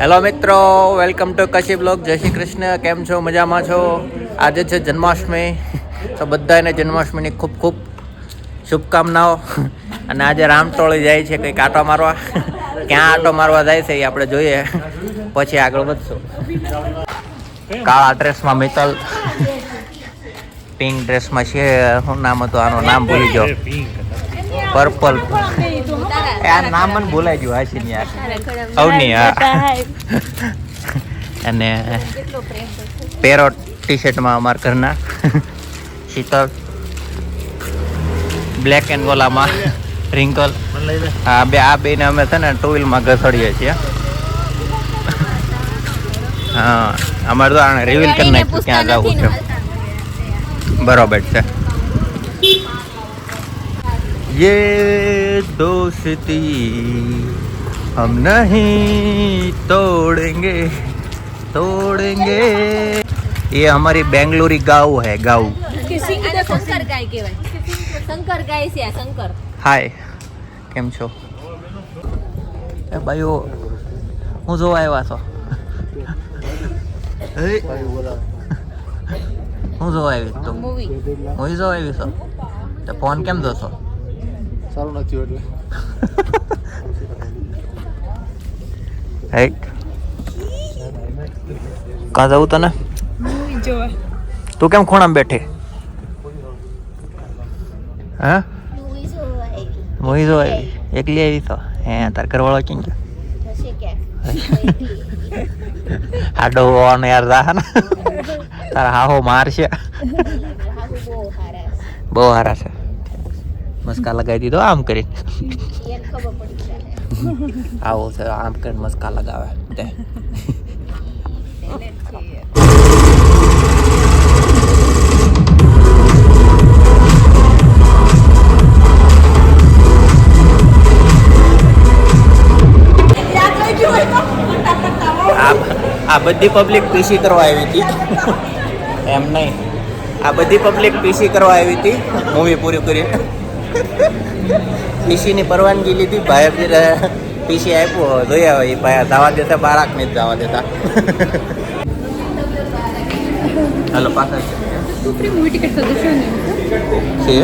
Hello મિત્રો. Welcome to કશી blog જય શ્રી કૃષ્ણ. કેમ છો? મજામાં છો? આજે છે જન્માષ્ટમી. તો બધાને જન્માષ્ટમીની ખૂબ ખૂબ શુભકામનાઓ. અને આજે રામટોળી જાય છે કંઈક આટો મારવા. ક્યાં આટો મારવા જાય છે એ આપણે જોઈએ. પછી આગળ વધશું. કાળા ડ્રેસમાં મિત્તલ. પિંક ડ્રેસમાં છે. શું નામ હતું, આનું નામ ભૂલી ગયો. પર્પલ આ નામ મને બોલાઈ ગયું હાશી યાર અવની હા. અને પેરોટ ટી શર્ટમાં અમારા ઘરના. શીતળ બ્લેક એન્ડ ગોલામાં રિંકલ હા બે આ બેને અમે છે ને ટુ વ્હીલમાં ઘસડીએ છીએ. હા અમારે તો આને રિવીલ કરી નાખ્યું ક્યાં જવું છે. બરોબર છે. ये दोस्ती हम नहीं तोड़ेंगे तोड़ेंगे ये हमारी बेंगलुरी गाँव है गाँव આને શંકર ગાય કહેવાય શંકર ગાય છે આ શંકર હાય કેમ છો એ ભાઈઓ હું જોવા આવ્યા છો એ, હું જોવા આવી તું મૂવી હું જોવા આવી છો તો ફોન કેમ જોશો સારું નથી એટલે હેક કાં જવું તને? તું કેમ ખૂણામાં બેઠી? હા? મૂવી જોવા આવી. એકલી આવી તો? હે તાર ઘરવાળો કેમ કે હાડો હોવાનો યાર જા ને. તારા હાહો મારશે. બહુ હારા છે. મસ્કા લગાવી દીધો આમ કરીને. આવો સર આમ કરીને મસ્કા લગાવે. તે. આ આ બધી પબ્લિક પીસી કરવા આવી હતી. એમ નહીં. આ બધી પબ્લિક પીસી કરવા આવી હતી. મૂવી પૂરી કરીને. પીસીની પરવાનગી લીધી ભાઈ પીસી આપ્યો જોઈ આવે એ ભાઈ જવા દેતા બાળક ને જ જવા દેતા. હાલો પાછળ છે તું ફ્રી મૂવી ટિકિટ સજેશન છે